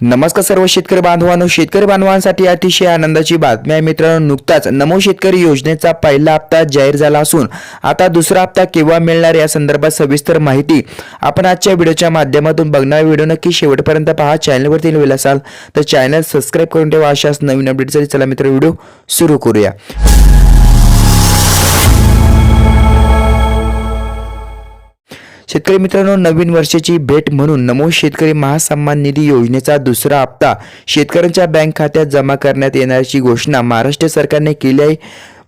नमस्कार सर्व शेतकरी बांधवांनो शेतकरी बांधवांसाठी अतिशय आनंदाची बातमी आहे मित्रांनो. नुकताच नमो शेतकरी योजनेचा पहिला हप्ता जाहीर झाला असून आता दुसरा हप्ता केव्हा मिळणार या संदर्भात सविस्तर माहिती आपण आजच्या व्हिडिओच्या माध्यमातून बघणार. व्हिडिओ नक्की शेवटपर्यंत पहा. चॅनलवरती नवीन असाल तर चॅनल सबस्क्राईब करून ठेवा. अशाच नवीन अपडेटसाठी चला मित्र व्हिडिओ सुरू करूया. शेतकरी मित्रांनो नवीन वर्षाची भेट म्हणून नमो शेतकरी महासन्मान निधी योजनेचा दुसरा हप्ता शेतकऱ्यांच्या बँक खात्यात जमा करण्यात येणाऱ्याची घोषणा महाराष्ट्र सरकारने केली आहे.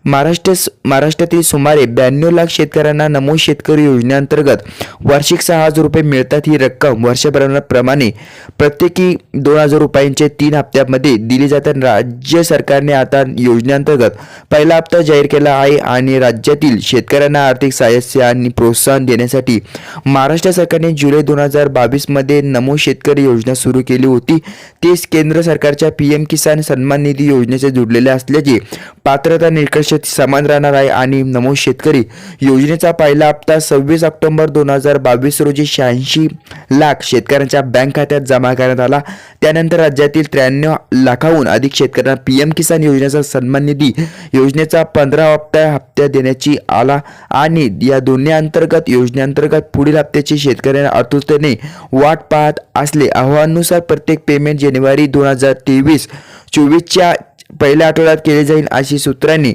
महाराष्ट्र महाराष्ट्रातील सुमारे ब्याण्णव लाख शेतकऱ्यांना नमो शेतकरी योजनेअंतर्गत वार्षिक सहा हजार रुपये मिळतात ही रक्कम वर्षभराप्रमाणे प्रत्येकी दोन हजार रुपयांचे तीन हप्त्यामध्ये दिली जाते. राज्य सरकारने आता योजनेअंतर्गत पहिला हप्ता जाहीर केला आहे आणि राज्यातील शेतकऱ्यांना आर्थिक सहाय्य आणि प्रोत्साहन देण्यासाठी महाराष्ट्र सरकारने जुलै दोन हजार बावीसमध्ये नमो शेतकरी योजना सुरू केली होती. तेच केंद्र सरकारच्या पी एम किसान सन्मान निधी योजनेचे जोडलेले असल्याचे पात्रता निकष समान राहणार आहे आणि नमो शेतकरी योजनेचा पहिला हप्ता सव्वीस ऑक्टोबर दोन हजार बावीस रोजी शहाऐंशी लाख शेतकऱ्यांच्या बँक खात्यात जमा करण्यात आला. त्यानंतर राज्यातील त्र्याण्णव लाखाहून अधिक शेतकऱ्यांना पी एम किसान योजनेचा सन्मान निधी योजनेचा पंधरा हप्ता हप्त्या देण्याची आला आणि या दोन्ही अंतर्गत योजनेअंतर्गत पुढील हप्त्याची शेतकऱ्यांना आतुरतेने वाट पाहत असले अहवालानुसार प्रत्येक पेमेंट जानेवारी दोन हजार तेवीस चोवीसच्या पहिल्या आठवड्यात केले जाईल अशी सूत्रांनी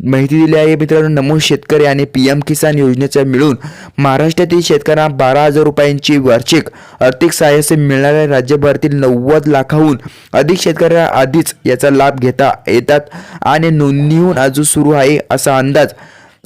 माहिती दिली आहे. मित्रांनो नमो शेतकरी आणि पी एम किसान योजनेचा मिळून महाराष्ट्रातील शेतकऱ्यांना बारा हजार रुपयांची वार्षिक आर्थिक सहाय्य मिळणाऱ्या राज्यभरातील नव्वद लाखाहून अधिक शेतकऱ्यांना आधीच याचा लाभ घेता येतात आणि नोंदणीहून अजून सुरू आहे असा अंदाज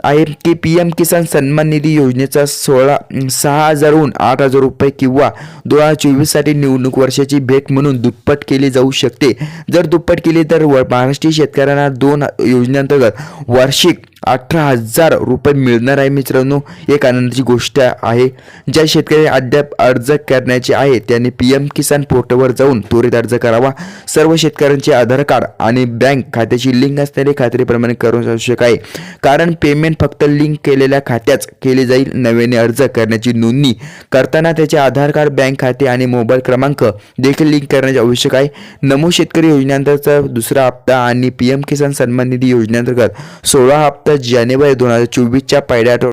आहे की पी एम किसान सन्मान निधी योजनेचा सोळा सहा हजारहून आठ हजार रुपये किंवा दोन हजार चोवीससाठी निवडणूक वर्षाची भेट म्हणून दुप्पट केली जाऊ शकते. जर दुप्पट केली तर व- महाराष्ट्रीय शेतकऱ्यांना दोन योजनेअंतर्गत वार्षिक अठरा हजार रुपये मिळणार आहे मित्रांनो. एक आनंदाची गोष्ट आहे. ज्या शेतकरी अद्याप अर्ज करण्याचे आहे त्यांनी पी एम किसान पोर्टलवर जाऊन त्वरित अर्ज करावा. सर्व शेतकऱ्यांचे आधार कार्ड आणि बँक खात्याची लिंक असणारे खात्रीप्रमाणे करून आवश्यक आहे. कारण पेमेंट फक्त लिंक केलेल्या खात्याच केले जाईल. नव्याने अर्ज करण्याची नोंदणी करताना त्याचे आधार कार्ड बँक खाते आणि मोबाईल क्रमांक देखील लिंक करण्याचे आवश्यक आहे. नमो शेतकरी योजनेअंतर्गत दुसरा हप्ता आणि पी एम किसान सन्मान निधी योजनेअंतर्गत सोळा हप्ता जानेवारी दोन हजार चोवीसच्या पहिल्या आठवड्यात